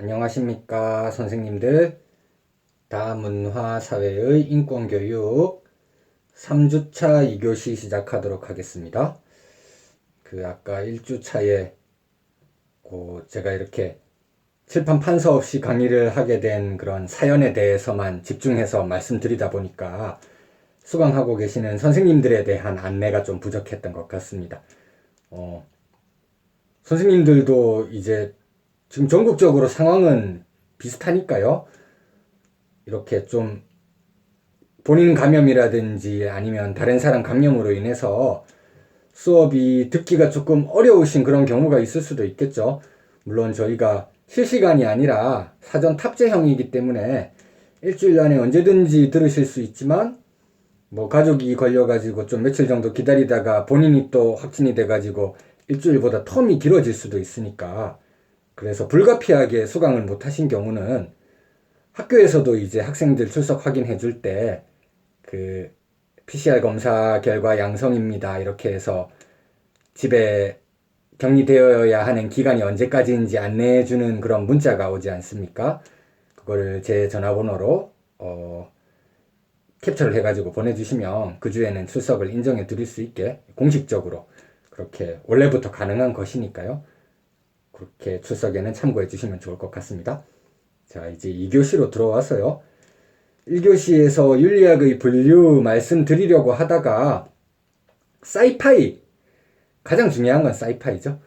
안녕하십니까 선생님들. 다문화 사회의 인권교육 3주차 2교시 시작하도록 하겠습니다. 그 아까 1주차에 그 제가 이렇게 칠판 판서 없이 강의를 하게 된 그런 사연에 대해서만 집중해서 말씀드리다 보니까 수강하고 계시는 선생님들에 대한 안내가 좀 부족했던 것 같습니다. 어, 선생님들도 이제 지금 전국적으로 상황은 비슷하니까요. 이렇게 좀 본인 감염이라든지 아니면 다른 사람 감염으로 인해서 수업이 듣기가 조금 어려우신 그런 경우가 있을 수도 있겠죠. 물론 저희가 실시간이 아니라 사전 탑재형이기 때문에 일주일 안에 언제든지 들으실 수 있지만 뭐 가족이 걸려가지고 좀 며칠 정도 기다리다가 본인이 또 확진이 돼가지고 일주일보다 텀이 길어질 수도 있으니까 그래서 불가피하게 수강을 못 하신 경우는 학교에서도 이제 학생들 출석 확인해 줄 때 그 PCR 검사 결과 양성입니다. 이렇게 해서 집에 격리되어야 하는 기간이 언제까지인지 안내해 주는 그런 문자가 오지 않습니까? 그거를 제 전화번호로 어 캡처를 해가지고 보내주시면 그 주에는 출석을 인정해 드릴 수 있게 공식적으로 그렇게 원래부터 가능한 것이니까요. 그렇게 출석에는 참고해 주시면 좋을 것 같습니다. 자, 이제 2교시로 들어와서요. 1교시에서 윤리학의 분류 말씀드리려고 하다가 사이파이 가장 중요한 건 사이파이죠.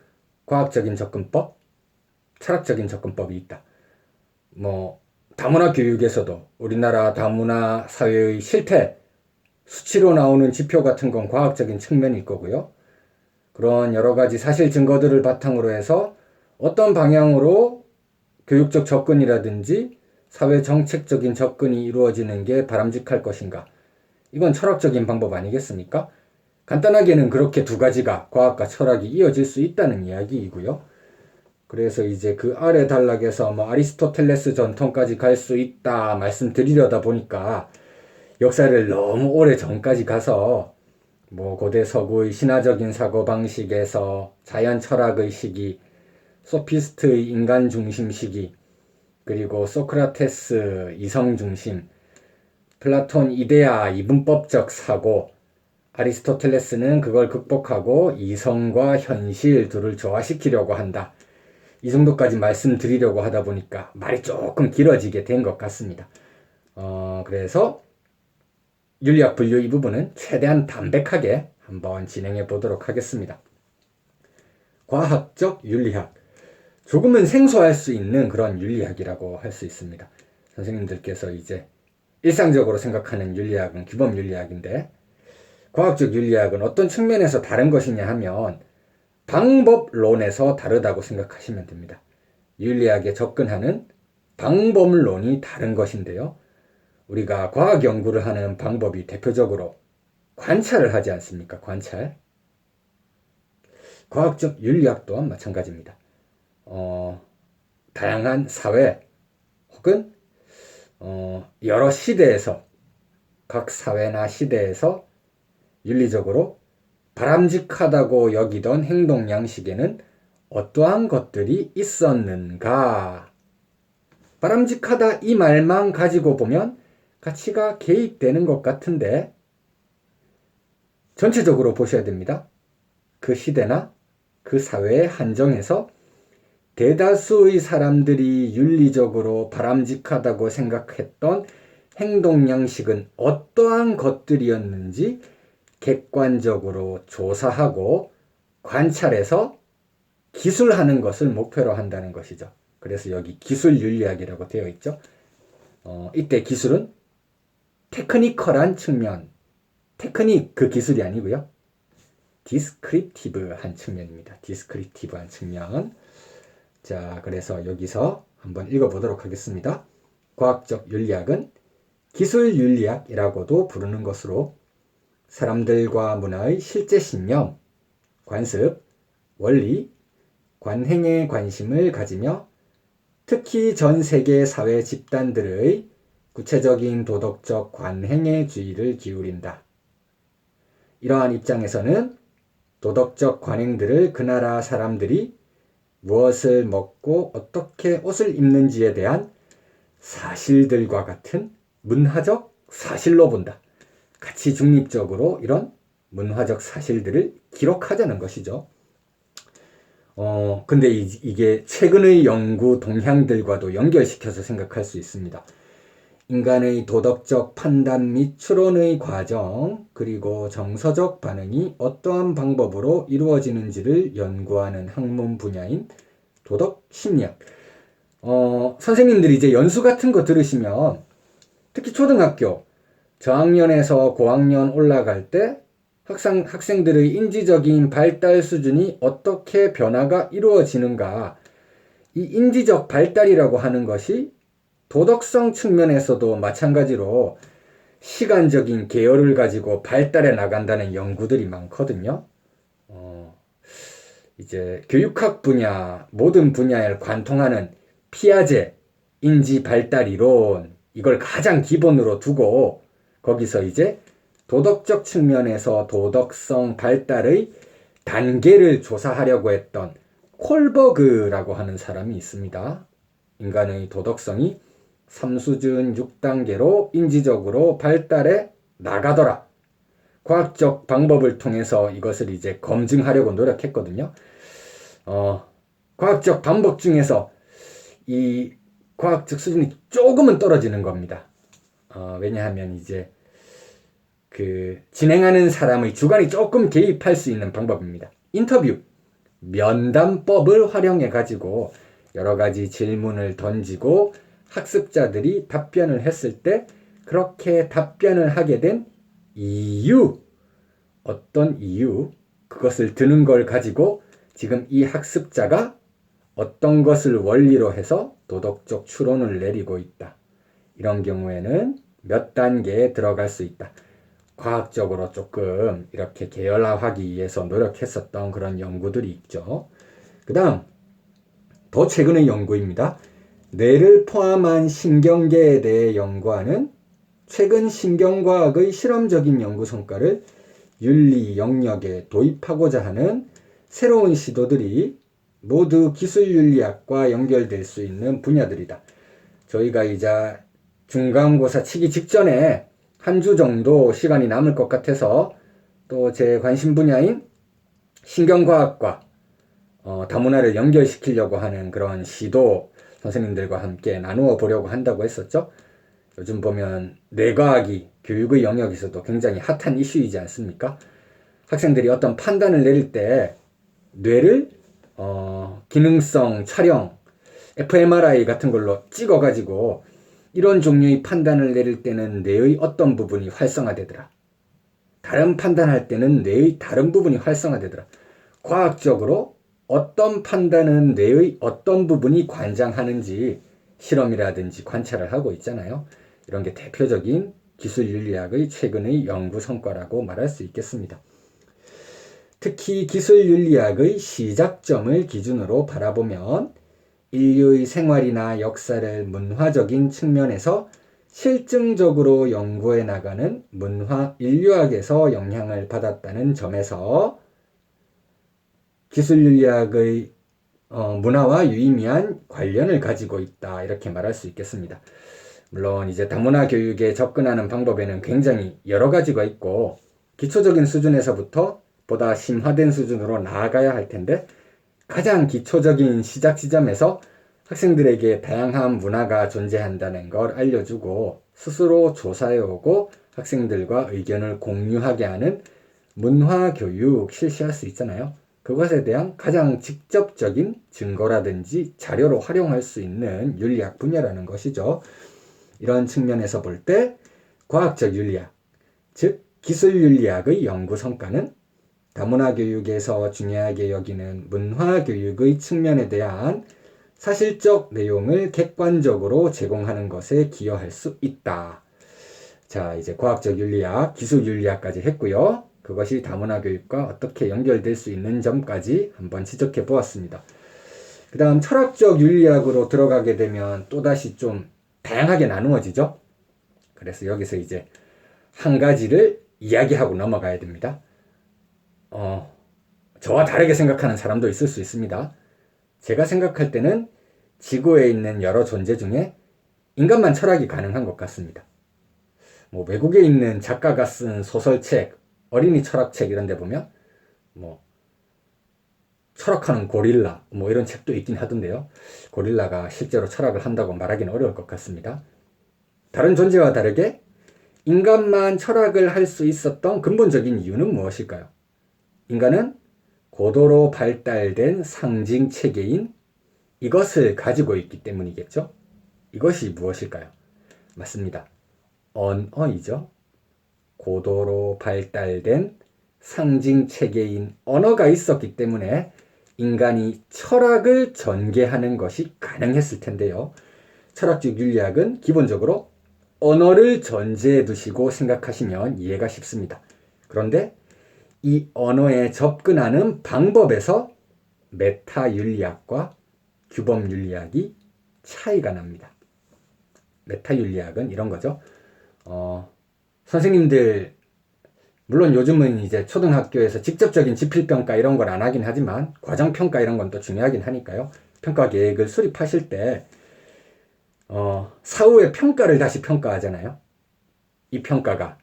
과학적인 접근법, 철학적인 접근법이 있다. 뭐 다문화 교육에서도 우리나라 다문화 사회의 실태 수치로 나오는 지표 같은 건 과학적인 측면일 거고요. 그런 여러 가지 사실 증거들을 바탕으로 해서 어떤 방향으로 교육적 접근이라든지 사회 정책적인 접근이 이루어지는 게 바람직할 것인가? 이건 철학적인 방법 아니겠습니까? 간단하게는 그렇게 두 가지가 과학과 철학이 이어질 수 있다는 이야기이고요. 그래서 이제 그 아래 단락에서 뭐 아리스토텔레스 전통까지 갈 수 있다 말씀드리려다 보니까 역사를 너무 오래 전까지 가서 뭐 고대 서구의 신화적인 사고 방식에서 자연 철학의 시기 소피스트의 인간 중심 시기, 그리고 소크라테스 이성 중심, 플라톤 이데아 이분법적 사고, 아리스토텔레스는 그걸 극복하고 이성과 현실 둘을 조화시키려고 한다. 이 정도까지 말씀드리려고 하다 보니까 말이 조금 길어지게 된 것 같습니다. 어, 그래서 윤리학 분류 이 부분은 최대한 담백하게 한번 진행해 보도록 하겠습니다. 과학적 윤리학. 조금은 생소할 수 있는 그런 윤리학이라고 할 수 있습니다. 선생님들께서 이제 일상적으로 생각하는 윤리학은 규범 윤리학인데 과학적 윤리학은 어떤 측면에서 다른 것이냐 하면 방법론에서 다르다고 생각하시면 됩니다. 윤리학에 접근하는 방법론이 다른 것인데요. 우리가 과학 연구를 하는 방법이 대표적으로 관찰을 하지 않습니까? 관찰. 과학적 윤리학 또한 마찬가지입니다. 어, 다양한 사회 혹은 어, 여러 시대에서 각 사회나 시대에서 윤리적으로 바람직하다고 여기던 행동 양식에는 어떠한 것들이 있었는가? 바람직하다 이 말만 가지고 보면 가치가 개입되는 것 같은데 전체적으로 보셔야 됩니다. 그 시대나 그 사회의 한정에서 대다수의 사람들이 윤리적으로 바람직하다고 생각했던 행동 양식은 어떠한 것들이었는지 객관적으로 조사하고 관찰해서 기술하는 것을 목표로 한다는 것이죠. 그래서 여기 기술 윤리학이라고 되어 있죠. 어, 이때 기술은 테크니컬한 측면, 테크닉 그 기술이 아니고요. 디스크립티브한 측면입니다. 디스크립티브한 측면. 자, 그래서 여기서 한번 읽어보도록 하겠습니다. 과학적 윤리학은 기술 윤리학이라고도 부르는 것으로 사람들과 문화의 실제 신념, 관습, 원리, 관행에 관심을 가지며 특히 전 세계 사회 집단들의 구체적인 도덕적 관행에 주의를 기울인다. 이러한 입장에서는 도덕적 관행들을 그 나라 사람들이 무엇을 먹고 어떻게 옷을 입는지에 대한 사실들과 같은 문화적 사실로 본다. 같이 중립적으로 이런 문화적 사실들을 기록하자는 것이죠. 어, 근데 이, 이게 최근의 연구 동향들과도 연결시켜서 생각할 수 있습니다. 인간의 도덕적 판단 및 추론의 과정, 그리고 정서적 반응이 어떠한 방법으로 이루어지는지를 연구하는 학문 분야인 도덕 심리학. 어, 선생님들이 이제 연수 같은 거 들으시면 특히 초등학교 저학년에서 고학년 올라갈 때 학생, 학생들의 인지적인 발달 수준이 어떻게 변화가 이루어지는가. 이 인지적 발달이라고 하는 것이 도덕성 측면에서도 마찬가지로 시간적인 계열을 가지고 발달해 나간다는 연구들이 많거든요. 어, 이제 교육학 분야, 모든 분야에 관통하는 피아제, 인지 발달 이론, 이걸 가장 기본으로 두고 거기서 이제 도덕적 측면에서 도덕성 발달의 단계를 조사하려고 했던 콜버그라고 하는 사람이 있습니다. 인간의 도덕성이 3수준 6단계로 인지적으로 발달해 나가더라. 과학적 방법을 통해서 이것을 이제 검증하려고 노력했거든요. 어, 과학적 방법 중에서 이 과학적 수준이 조금은 떨어지는 겁니다. 어, 왜냐하면 이제 그 진행하는 사람의 주관이 조금 개입할 수 있는 방법입니다. 인터뷰, 면담법을 활용해 가지고 여러 가지 질문을 던지고 학습자들이 답변을 했을 때 그렇게 답변을 하게 된 이유, 어떤 이유, 그것을 드는 걸 가지고 지금 이 학습자가 어떤 것을 원리로 해서 도덕적 추론을 내리고 있다. 이런 경우에는 몇 단계에 들어갈 수 있다. 과학적으로 조금 이렇게 계열화하기 위해서 노력했었던 그런 연구들이 있죠. 그 다음, 더 최근의 연구입니다. 뇌를 포함한 신경계에 대해 연구하는 최근 신경과학의 실험적인 연구 성과를 윤리 영역에 도입하고자 하는 새로운 시도들이 모두 기술윤리학과 연결될 수 있는 분야들이다. 저희가 이제 중간고사 치기 직전에 한 주 정도 시간이 남을 것 같아서 또 제 관심 분야인 신경과학과 어, 다문화를 연결시키려고 하는 그런 시도 선생님들과 함께 나누어 보려고 한다고 했었죠. 요즘 보면 뇌과학이 교육의 영역에서도 굉장히 핫한 이슈이지 않습니까? 학생들이 어떤 판단을 내릴 때 뇌를 어, 기능성 촬영, fMRI 같은 걸로 찍어가지고 이런 종류의 판단을 내릴 때는 뇌의 어떤 부분이 활성화되더라. 다른 판단할 때는 뇌의 다른 부분이 활성화되더라. 과학적으로 어떤 판단은 뇌의 어떤 부분이 관장하는지 실험이라든지 관찰을 하고 있잖아요. 이런 게 대표적인 기술 윤리학의 최근의 연구 성과라고 말할 수 있겠습니다. 특히 기술 윤리학의 시작점을 기준으로 바라보면 인류의 생활이나 역사를 문화적인 측면에서 실증적으로 연구해 나가는 문화 인류학에서 영향을 받았다는 점에서 기술윤리학의 어, 문화와 유의미한 관련을 가지고 있다 이렇게 말할 수 있겠습니다. 물론 이제 다문화 교육에 접근하는 방법에는 굉장히 여러 가지가 있고 기초적인 수준에서부터 보다 심화된 수준으로 나아가야 할 텐데 가장 기초적인 시작 지점에서 학생들에게 다양한 문화가 존재한다는 걸 알려주고 스스로 조사해오고 학생들과 의견을 공유하게 하는 문화 교육 실시할 수 있잖아요. 그것에 대한 가장 직접적인 증거라든지 자료로 활용할 수 있는 윤리학 분야라는 것이죠. 이런 측면에서 볼 때 과학적 윤리학, 즉 기술 윤리학의 연구 성과는 다문화 교육에서 중요하게 여기는 문화 교육의 측면에 대한 사실적 내용을 객관적으로 제공하는 것에 기여할 수 있다. 자, 이제 과학적 윤리학, 기술 윤리학까지 했고요. 그것이 다문화 교육과 어떻게 연결될 수 있는 점까지 한번 지적해 보았습니다. 그 다음 철학적 윤리학으로 들어가게 되면 또다시 좀 다양하게 나누어지죠. 그래서 여기서 이제 한 가지를 이야기하고 넘어가야 됩니다. 어, 저와 다르게 생각하는 사람도 있을 수 있습니다. 제가 생각할 때는 지구에 있는 여러 존재 중에 인간만 철학이 가능한 것 같습니다. 뭐 외국에 있는 작가가 쓴 소설책, 어린이 철학책 이런 데 보면 뭐 철학하는 고릴라 뭐 이런 책도 있긴 하던데요. 고릴라가 실제로 철학을 한다고 말하기는 어려울 것 같습니다. 다른 존재와 다르게 인간만 철학을 할 수 있었던 근본적인 이유는 무엇일까요? 인간은 고도로 발달된 상징 체계인 이것을 가지고 있기 때문이겠죠? 이것이 무엇일까요? 맞습니다. 언어이죠. 고도로 발달된 상징 체계인 언어가 있었기 때문에 인간이 철학을 전개하는 것이 가능했을 텐데요. 철학적 윤리학은 기본적으로 언어를 전제해 두시고 생각하시면 이해가 쉽습니다. 그런데 이 언어에 접근하는 방법에서 메타 윤리학과 규범 윤리학이 차이가 납니다. 메타 윤리학은 이런 거죠. 어, 선생님들 물론 요즘은 이제 초등학교에서 직접적인 지필평가 이런 걸 안 하긴 하지만 과정평가 이런 건 또 중요하긴 하니까요. 평가 계획을 수립하실 때 어, 사후에 평가를 다시 평가하잖아요. 이 평가가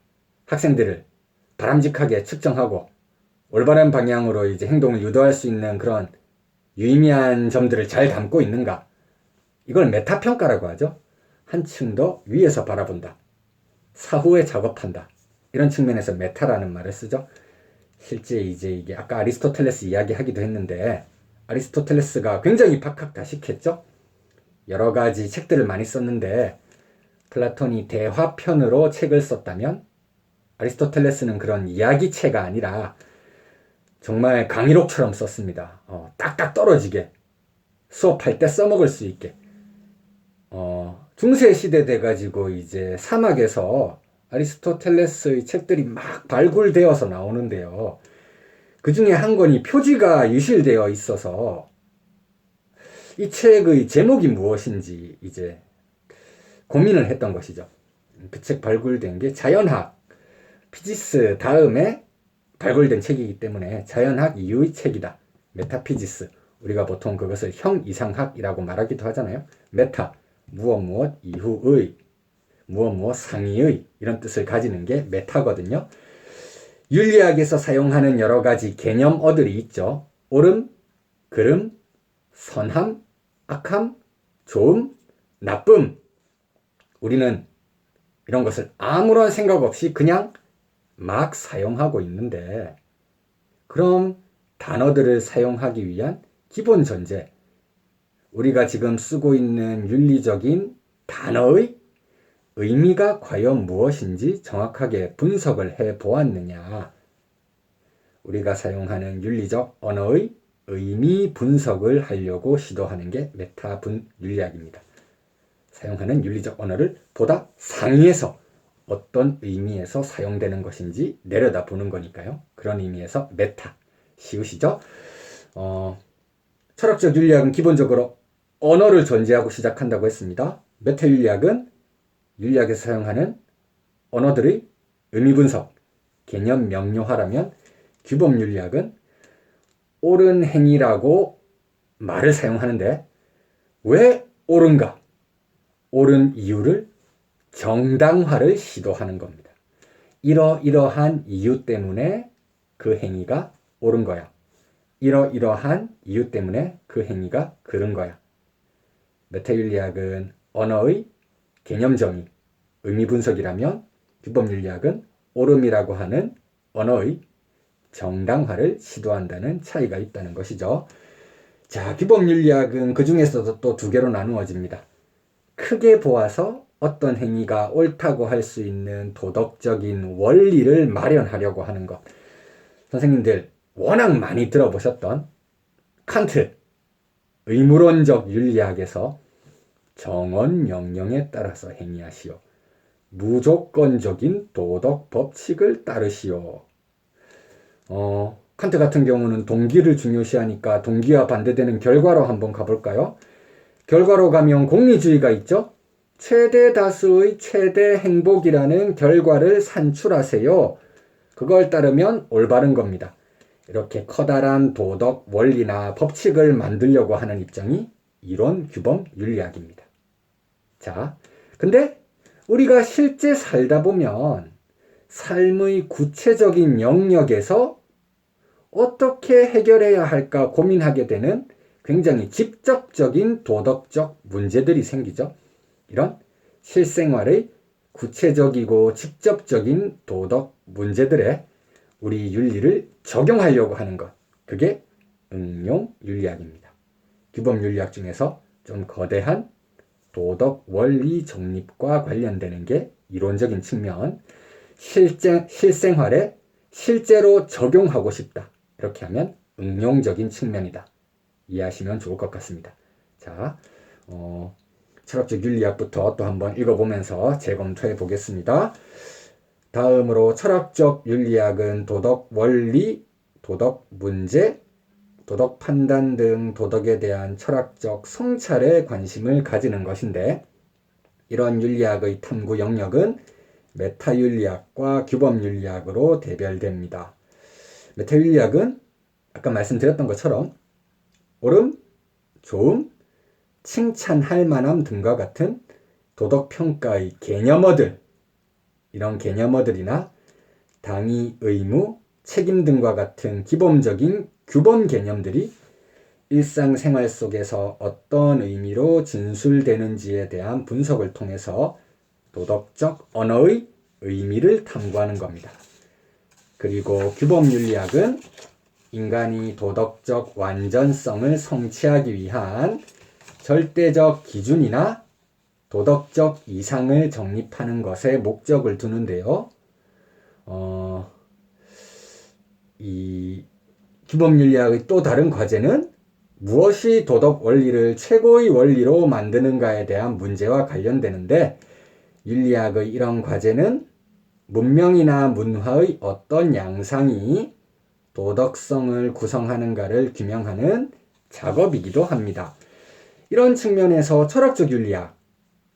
학생들을 바람직하게 측정하고 올바른 방향으로 이제 행동을 유도할 수 있는 그런 유의미한 점들을 잘 담고 있는가. 이걸 메타평가라고 하죠. 한층 더 위에서 바라본다. 사후에 작업한다. 이런 측면에서 메타라는 말을 쓰죠. 실제 이제 이게 아까 아리스토텔레스 이야기하기도 했는데 아리스토텔레스가 굉장히 박학다식했죠. 여러 가지 책들을 많이 썼는데 플라톤이 대화편으로 책을 썼다면 아리스토텔레스는 그런 이야기체가 아니라 정말 강의록처럼 썼습니다. 어, 딱딱 떨어지게 수업할 때 써먹을 수 있게. 어, 중세 시대 돼가지고 이제 사막에서 아리스토텔레스의 책들이 막 발굴되어서 나오는데요. 그 중에 한 권이 표지가 유실되어 있어서 이 책의 제목이 무엇인지 이제 고민을 했던 것이죠. 그 책 발굴된 게 자연학, 피지스 다음에 발굴된 책이기 때문에 자연학 이후의 책이다. 메타피지스. 우리가 보통 그것을 형 이상학이라고 말하기도 하잖아요. 메타, 무엇 무엇 이후의, 무엇 무엇 상위의 이런 뜻을 가지는 게 메타거든요. 윤리학에서 사용하는 여러 가지 개념어들이 있죠. 옳음, 그름, 선함, 악함, 좋음, 나쁨. 우리는 이런 것을 아무런 생각 없이 그냥 막 사용하고 있는데, 그럼 단어들을 사용하기 위한 기본 전제, 우리가 지금 쓰고 있는 윤리적인 단어의 의미가 과연 무엇인지 정확하게 분석을 해 보았느냐. 우리가 사용하는 윤리적 언어의 의미 분석을 하려고 시도하는 게 메타 분 윤리학입니다. 사용하는 윤리적 언어를 보다 상위에서 어떤 의미에서 사용되는 것인지 내려다 보는 거니까요. 그런 의미에서 메타. 쉬우시죠? 어, 철학적 윤리학은 기본적으로 언어를 전제하고 시작한다고 했습니다. 메타 윤리학은 윤리학에서 사용하는 언어들의 의미 분석, 개념 명료화라면 규범 윤리학은 옳은 행위라고 말을 사용하는데 왜 옳은가? 옳은 이유를 정당화를 시도하는 겁니다. 이러이러한 이유 때문에 그 행위가 옳은 거야. 이러이러한 이유 때문에 그 행위가 그른 거야. 메타윤리학은 언어의 개념 정의, 의미 분석이라면 규범윤리학은 옳음이라고 하는 언어의 정당화를 시도한다는 차이가 있다는 것이죠. 자, 규범윤리학은 그 중에서도 또 두 개로 나누어집니다. 크게 보아서 어떤 행위가 옳다고 할 수 있는 도덕적인 원리를 마련하려고 하는 것. 선생님들 워낙 많이 들어보셨던 칸트, 의무론적 윤리학에서 정언 명령에 따라서 행위하시오. 무조건적인 도덕 법칙을 따르시오. 어, 칸트 같은 경우는 동기를 중요시하니까 동기와 반대되는 결과로 한번 가볼까요? 결과로 가면 공리주의가 있죠? 최대 다수의 최대 행복이라는 결과를 산출하세요. 그걸 따르면 올바른 겁니다. 이렇게 커다란 도덕, 원리나 법칙을 만들려고 하는 입장이 이론, 규범, 윤리학입니다. 자, 근데 우리가 실제 살다 보면 삶의 구체적인 영역에서 어떻게 해결해야 할까 고민하게 되는 굉장히 직접적인 도덕적 문제들이 생기죠. 이런 실생활의 구체적이고 직접적인 도덕 문제들에 우리 윤리를 적용하려고 하는 것. 그게 응용 윤리학입니다. 규범 윤리학 중에서 좀 거대한 도덕 원리 정립과 관련되는 게 이론적인 측면, 실제, 실생활에 실제로 적용하고 싶다. 이렇게 하면 응용적인 측면이다. 이해하시면 좋을 것 같습니다. 자, 어, 철학적 윤리학부터 또 한번 읽어보면서 재검토해 보겠습니다. 다음으로 철학적 윤리학은 도덕 원리, 도덕 문제, 도덕 판단 등 도덕에 대한 철학적 성찰에 관심을 가지는 것인데 이런 윤리학의 탐구 영역은 메타 윤리학과 규범 윤리학으로 대별됩니다. 메타 윤리학은 아까 말씀드렸던 것처럼 옳음, 좋음, 칭찬할 만함 등과 같은 도덕 평가의 개념어들 이런 개념어들이나 당위, 의무, 책임 등과 같은 기본적인 규범 개념들이 일상생활 속에서 어떤 의미로 진술되는지에 대한 분석을 통해서 도덕적 언어의 의미를 탐구하는 겁니다. 그리고 규범윤리학은 인간이 도덕적 완전성을 성취하기 위한 절대적 기준이나 도덕적 이상을 정립하는 것에 목적을 두는데요. 어, 이 규범윤리학의 또 다른 과제는 무엇이 도덕 원리를 최고의 원리로 만드는가에 대한 문제와 관련되는데 윤리학의 이런 과제는 문명이나 문화의 어떤 양상이 도덕성을 구성하는가를 규명하는 작업이기도 합니다. 이런 측면에서 철학적 윤리학,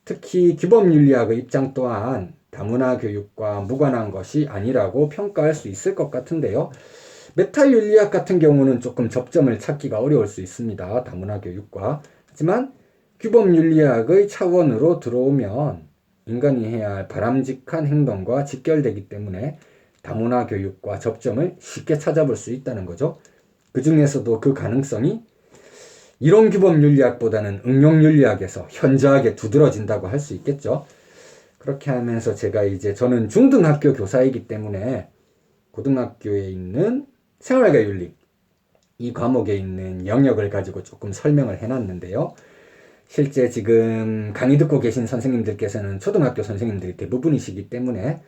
특히 규범 윤리학의 입장 또한 다문화 교육과 무관한 것이 아니라고 평가할 수 있을 것 같은데요. 메타 윤리학 같은 경우는 조금 접점을 찾기가 어려울 수 있습니다. 다문화 교육과. 하지만 규범 윤리학의 차원으로 들어오면 인간이 해야 할 바람직한 행동과 직결되기 때문에 다문화 교육과 접점을 쉽게 찾아볼 수 있다는 거죠. 그 중에서도 그 가능성이 이론 규범 윤리학보다는 응용 윤리학에서 현저하게 두드러진다고 할 수 있겠죠. 그렇게 하면서 제가 이제 저는 중등학교 교사이기 때문에 고등학교에 있는 생활과 윤리 이 과목에 있는 영역을 가지고 조금 설명을 해놨는데요. 실제 지금 강의 듣고 계신 선생님들께서는 초등학교 선생님들이 대부분이시기 때문에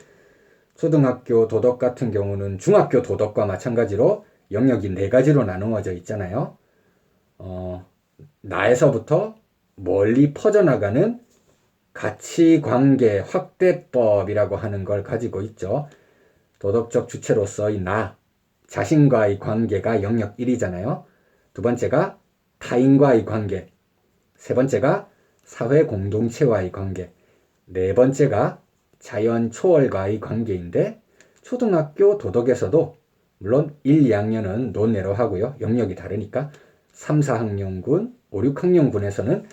초등학교 도덕 같은 경우는 중학교 도덕과 마찬가지로 영역이 네 가지로 나누어져 있잖아요. 어, 나에서부터 멀리 퍼져나가는 가치관계 확대법이라고 하는 걸 가지고 있죠. 도덕적 주체로서의 나, 자신과의 관계가 영역 1이잖아요. 두 번째가 타인과의 관계. 세 번째가 사회 공동체와의 관계. 네 번째가 자연 초월과의 관계인데 초등학교 도덕에서도 물론 1, 2학년은 논외로 하고요. 영역이 다르니까 3, 4학년군, 5, 6학년군에서는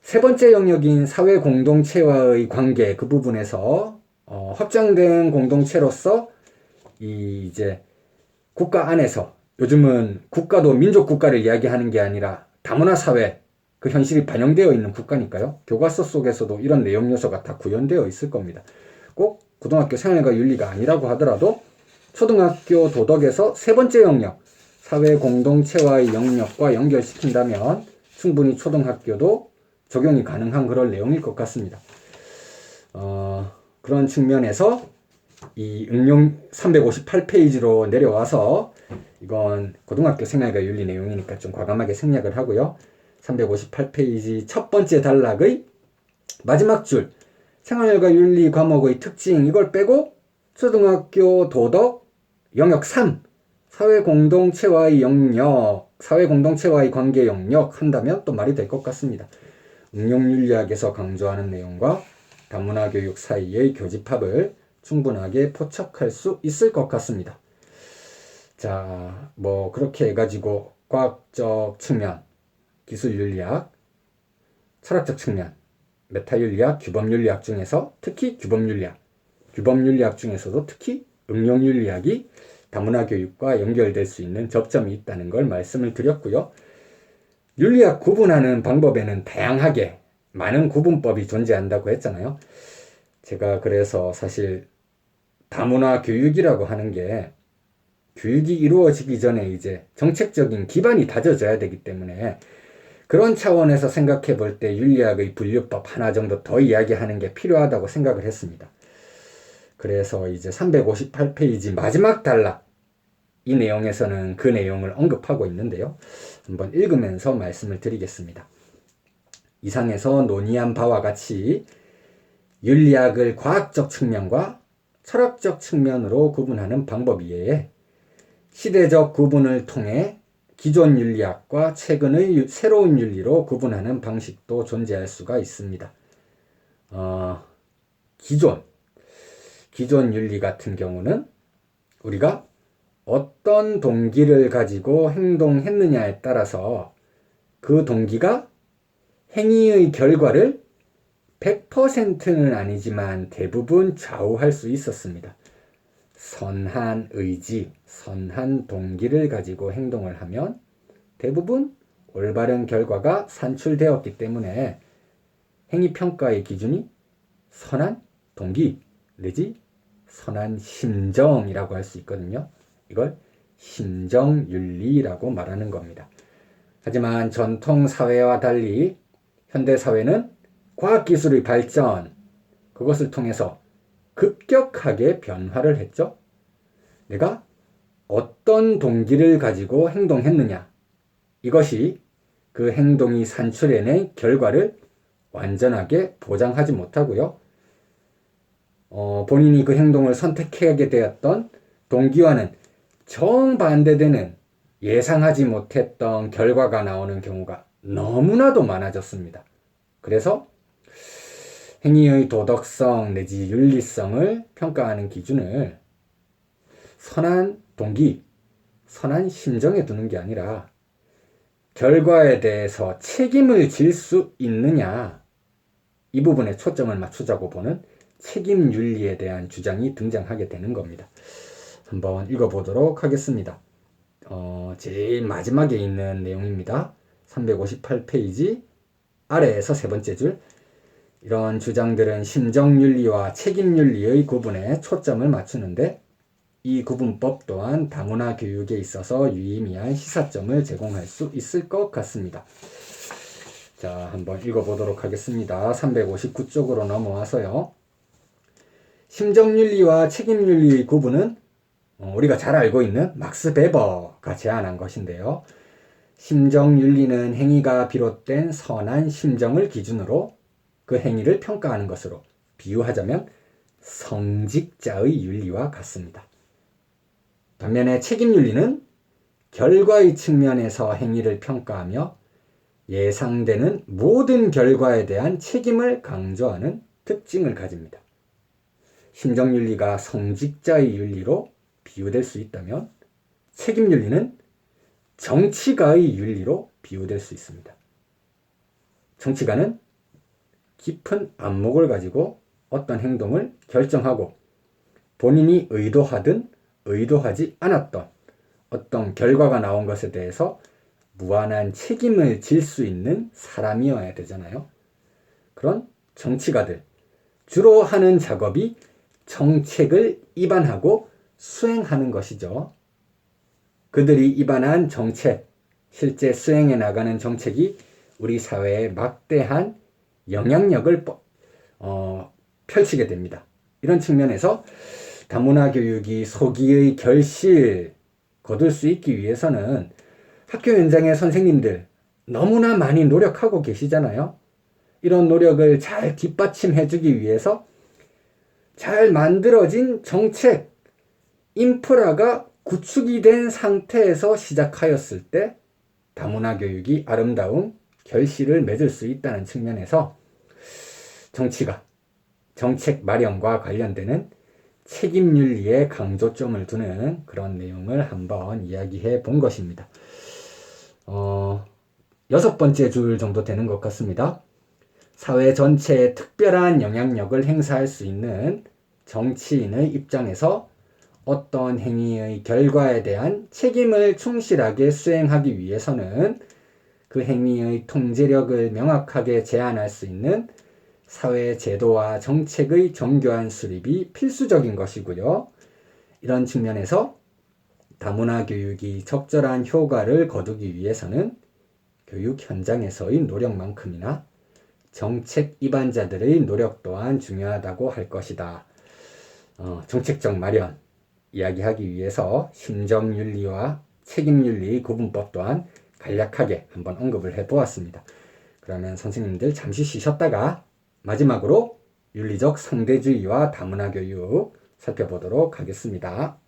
세 번째 영역인 사회 공동체와의 관계 그 부분에서 어, 확장된 공동체로서 이 이제 국가 안에서 요즘은 국가도 민족 국가를 이야기하는 게 아니라 다문화 사회 그 현실이 반영되어 있는 국가니까요. 교과서 속에서도 이런 내용 요소가 다 구현되어 있을 겁니다. 꼭 고등학교 생활과 윤리가 아니라고 하더라도 초등학교 도덕에서 세 번째 영역 사회 공동체와의 영역과 연결시킨다면 충분히 초등학교도 적용이 가능한 그런 내용일 것 같습니다. 어, 그런 측면에서 이 응용 358페이지로 내려와서 이건 고등학교 생활과 윤리 내용이니까 좀 과감하게 생략을 하고요. 358페이지 첫 번째 단락의 마지막 줄 생활과 윤리 과목의 특징 이걸 빼고 초등학교 도덕 영역 3 사회 공동체와의 영역 사회 공동체와의 관계 영역 한다면 또 말이 될 것 같습니다. 응용 윤리학에서 강조하는 내용과 다문화 교육 사이의 교집합을 충분하게 포착할 수 있을 것 같습니다. 자, 뭐 그렇게 해가지고 과학적 측면, 기술 윤리학, 철학적 측면, 메타 윤리학, 규범 윤리학 중에서 특히 규범 윤리학, 규범 윤리학 중에서도 특히 응용 윤리학이 다문화 교육과 연결될 수 있는 접점이 있다는 걸 말씀을 드렸고요. 윤리학 구분하는 방법에는 다양하게 많은 구분법이 존재한다고 했잖아요. 제가 그래서 사실 다문화 교육이라고 하는 게 교육이 이루어지기 전에 이제 정책적인 기반이 다져져야 되기 때문에 그런 차원에서 생각해 볼 때 윤리학의 분류법 하나 정도 더 이야기하는 게 필요하다고 생각을 했습니다. 그래서 이제 358페이지 마지막 단락 이 내용에서는 그 내용을 언급하고 있는데요. 한번 읽으면서 말씀을 드리겠습니다. 이상에서 논의한 바와 같이 윤리학을 과학적 측면과 철학적 측면으로 구분하는 방법 이외에 시대적 구분을 통해 기존 윤리학과 최근의 새로운 윤리로 구분하는 방식도 존재할 수가 있습니다. 어, 기존, 기존 윤리 같은 경우는 우리가 어떤 동기를 가지고 행동했느냐에 따라서 그 동기가 행위의 결과를 100%는 아니지만 대부분 좌우할 수 있었습니다. 선한 의지, 선한 동기를 가지고 행동을 하면 대부분 올바른 결과가 산출되었기 때문에 행위평가의 기준이 선한 동기 내지 선한 심정이라고 할 수 있거든요. 이걸 심정윤리라고 말하는 겁니다. 하지만 전통 사회와 달리 현대 사회는 과학기술의 발전, 그것을 통해서 급격하게 변화를 했죠. 내가 어떤 동기를 가지고 행동했느냐. 이것이 그 행동이 산출해낸 결과를 완전하게 보장하지 못하고요. 어, 본인이 그 행동을 선택하게 되었던 동기와는 정반대되는 예상하지 못했던 결과가 나오는 경우가 너무나도 많아졌습니다. 그래서 행위의 도덕성 내지 윤리성을 평가하는 기준을 선한 동기, 선한 심정에 두는 게 아니라 결과에 대해서 책임을 질 수 있느냐 이 부분에 초점을 맞추자고 보는 책임 윤리에 대한 주장이 등장하게 되는 겁니다. 한번 읽어보도록 하겠습니다. 어, 제일 마지막에 있는 내용입니다. 358페이지 아래에서 세 번째 줄. 이런 주장들은 심정윤리와 책임윤리의 구분에 초점을 맞추는데 이 구분법 또한 다문화 교육에 있어서 유의미한 시사점을 제공할 수 있을 것 같습니다. 자, 한번 읽어보도록 하겠습니다. 359쪽으로 넘어와서요. 심정윤리와 책임윤리의 구분은 어, 우리가 잘 알고 있는 막스 베버가 제안한 것인데요. 심정윤리는 행위가 비롯된 선한 심정을 기준으로 그 행위를 평가하는 것으로 비유하자면 성직자의 윤리와 같습니다. 반면에 책임윤리는 결과의 측면에서 행위를 평가하며 예상되는 모든 결과에 대한 책임을 강조하는 특징을 가집니다. 심정윤리가 성직자의 윤리로 비유될 수 있다면 책임윤리는 정치가의 윤리로 비유될 수 있습니다. 정치가는 깊은 안목을 가지고 어떤 행동을 결정하고 본인이 의도하든 의도하지 않았던 어떤 결과가 나온 것에 대해서 무한한 책임을 질 수 있는 사람이어야 되잖아요. 그런 정치가들 주로 하는 작업이 정책을 입안하고 수행하는 것이죠. 그들이 입안한 정책, 실제 수행해 나가는 정책이 우리 사회에 막대한 영향력을 어, 펼치게 됩니다. 이런 측면에서 다문화 교육이 소기의 결실 거둘 수 있기 위해서는 학교 현장의 선생님들 너무나 많이 노력하고 계시잖아요. 이런 노력을 잘 뒷받침해 주기 위해서 잘 만들어진 정책, 인프라가 구축이 된 상태에서 시작하였을 때 다문화 교육이 아름다운 결실을 맺을 수 있다는 측면에서 정치가 정책 마련과 관련되는 책임 윤리에 강조점을 두는 그런 내용을 한번 이야기해 본 것입니다. 어, 여섯 번째 줄 정도 되는 것 같습니다. 사회 전체에 특별한 영향력을 행사할 수 있는 정치인의 입장에서 어떤 행위의 결과에 대한 책임을 충실하게 수행하기 위해서는 그 행위의 통제력을 명확하게 제한할 수 있는 사회 제도와 정책의 정교한 수립이 필수적인 것이고요. 이런 측면에서 다문화 교육이 적절한 효과를 거두기 위해서는 교육 현장에서의 노력만큼이나 정책 입안자들의 노력 또한 중요하다고 할 것이다. 어, 정책적 마련 이야기하기 위해서 심정윤리와 책임윤리 구분법 또한 간략하게 한번 언급을 해 보았습니다. 그러면 선생님들 잠시 쉬셨다가 마지막으로 윤리적 상대주의와 다문화 교육 살펴보도록 하겠습니다.